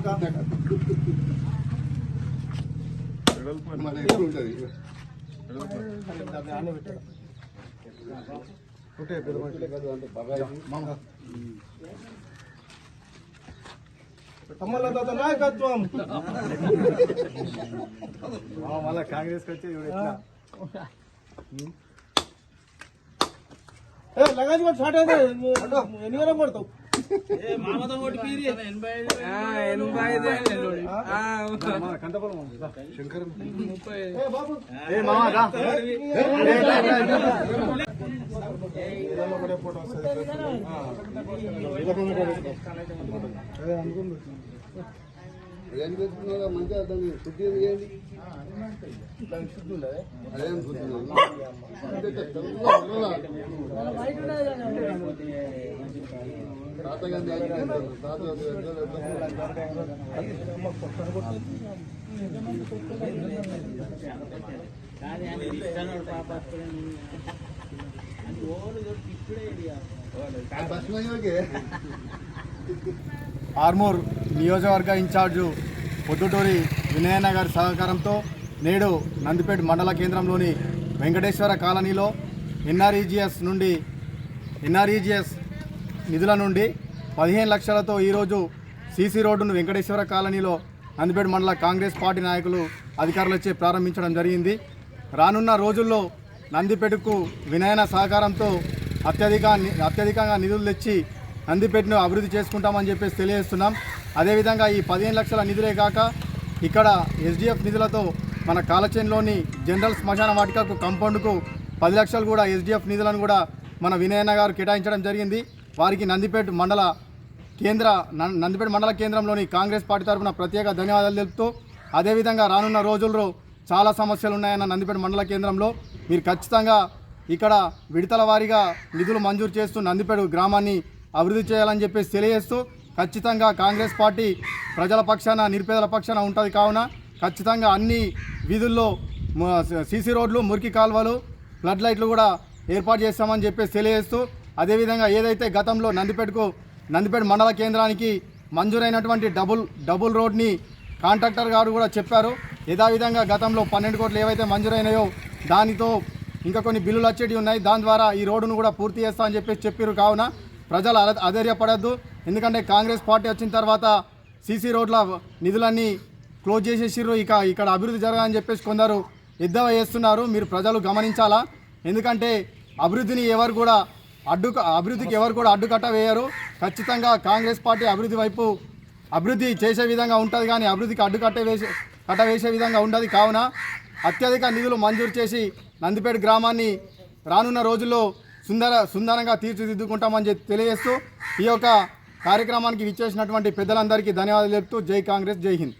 గాంధీ నాయకత్వం తాత నాయకత్వం మళ్ళా కాంగ్రెస్ వచ్చి లగాజ్ కూడా అయితే ఎన్ని గంటలకు పడతావు ఏ బాబు ఏ మామ రా. ఇదన్నా ఒకటే ఫోటో వస్తుంది ఏం పెట్టుకున్నారా మంచిగా దాన్ని శుద్ధి చేయండి. ఆర్మూర్ నియోజకవర్గ ఇన్ఛార్జు పొద్దుటూరి వినయన్న గారి సహకారంతో నేడు నందిపేట మండల కేంద్రంలోని వెంకటేశ్వర కాలనీలో ఎన్ఆర్ఈజిఎస్ నుండి ఎన్ఆర్ఈజిఎస్ నిధుల నుండి పదిహేను లక్షలతో ఈరోజు సీసీ రోడ్డును వెంకటేశ్వర కాలనీలో నందిపేట మండల కాంగ్రెస్ పార్టీ నాయకులు అధికారులచే ప్రారంభించడం జరిగింది. రానున్న రోజుల్లో నందిపేటకు వినయన సహకారంతో అత్యధిక అత్యధికంగా నిధులు తెచ్చి నందిపేటను అభివృద్ధి చేసుకుంటామని చెప్పేసి తెలియజేస్తున్నాం. అదేవిధంగా ఈ పదిహేను లక్షల నిధులే కాక ఇక్కడ ఎస్డిఎఫ్ నిధులతో మన కాలచేన్లోని జనరల్ శ్మశాన వాటికకు కంపౌండ్కు పది లక్షలు కూడా ఎస్డిఎఫ్ నిధులను కూడా మన వినయన్న గారు కేటాయించడం జరిగింది. వారికి నందిపేట మండల కేంద్ర నందిపేట మండల కేంద్రంలోని కాంగ్రెస్ పార్టీ తరఫున ప్రత్యేక ధన్యవాదాలు తెలుపుతూ అదేవిధంగా రానున్న రోజుల్లో చాలా సమస్యలు ఉన్నాయన్న నందిపేట మండల కేంద్రంలో మీరు ఖచ్చితంగా ఇక్కడ విడతల వారీగా నిధులు మంజూరు చేస్తూ నందిపేట గ్రామాన్ని అభివృద్ధి చేయాలని చెప్పేసి తెలియజేస్తూ ఖచ్చితంగా కాంగ్రెస్ పార్టీ ప్రజల పక్షాన నిరుపేదల పక్షాన ఉంటుంది కావున ఖచ్చితంగా అన్ని వీధుల్లో సీసీ రోడ్లు మురికి కాలువలు ఫ్లడ్ లైట్లు కూడా ఏర్పాటు చేస్తామని చెప్పేసి తెలియజేస్తూ అదేవిధంగా ఏదైతే గతంలో నందిపేటకు నందిపేట మండల కేంద్రానికి మంజూరైనటువంటి డబుల్ డబుల్ రోడ్ని కాంట్రాక్టర్ గారు కూడా చెప్పారు. యథావిధంగా గతంలో పన్నెండు కోట్లు ఏవైతే మంజూరైనాయో దానితో ఇంకా కొన్ని బిల్లులు వచ్చేవి ఉన్నాయి. దాని ద్వారా ఈ రోడ్డును కూడా పూర్తి చేస్తా అని చెప్పేసి చెప్పారు. కావున ప్రజలు అధ- అధైర్యపడద్దు. ఎందుకంటే కాంగ్రెస్ పార్టీ వచ్చిన తర్వాత సీసీ రోడ్ల నిధులన్నీ క్లోజ్ చేసేసిర్రు. ఇక ఇక్కడ అభివృద్ధి జరగాలని చెప్పేసి కొందరు ఎద్దవ చేస్తున్నారు. మీరు ప్రజలు గమనించాలా? ఎందుకంటే అభివృద్ధిని ఎవరు కూడా అడ్డు అభివృద్ధికి ఎవరు కూడా అడ్డుకట్ట వేయరు. ఖచ్చితంగా కాంగ్రెస్ పార్టీ అభివృద్ధి వైపు అభివృద్ధి చేసే విధంగా ఉంటుంది కానీ అభివృద్ధికి అడ్డుకట్ట వేసే కట్ట వేసే విధంగా ఉండదు. కావున అత్యధిక నిధులు మంజూరు చేసి నందిపేట గ్రామాన్ని రానున్న రోజుల్లో సుందర సుందరంగా తీర్చిదిద్దుకుంటామని చెప్పి తెలియజేస్తూ ఈ యొక్క కార్యక్రమానికి విచ్చేసినటువంటి పెద్దలందరికీ ధన్యవాదాలు చెప్తూ జై కాంగ్రెస్ జై హింద్.